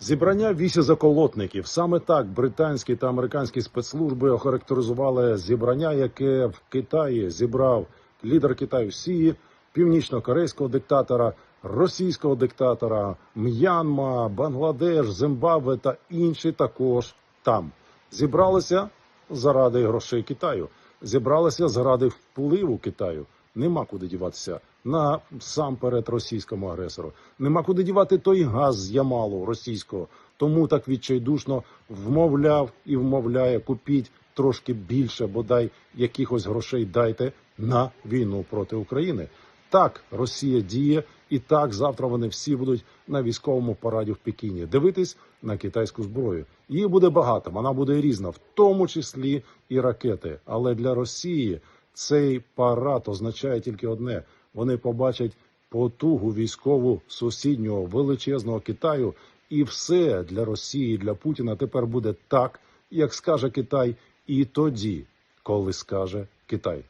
Зібрання вісі заколотників. Саме так британські та американські спецслужби охарактеризували зібрання, яке в Китаї зібрав лідер Китаю Сі, північно-корейського диктатора, російського диктатора, М'янма, Бангладеш, Зимбабве та інші також там. Зібралися заради грошей Китаю, зібралися заради впливу Китаю. Нема куди діватися на сам перед російському агресору. Нема куди дівати той газ з Ямалу російського. Тому так відчайдушно вмовляв і вмовляє купіть трошки більше, бодай якихось грошей дайте на війну проти України. Так Росія діє, і так завтра вони всі будуть на військовому параді в Пекіні дивитись на китайську зброю. Її буде багато, вона буде різна, в тому числі і ракети. Але для Росії цей парад означає тільки одне: вони побачать потугу військову сусіднього величезного Китаю, і все для Росії, для Путіна тепер буде так, як скаже Китай, і тоді, коли скаже Китай.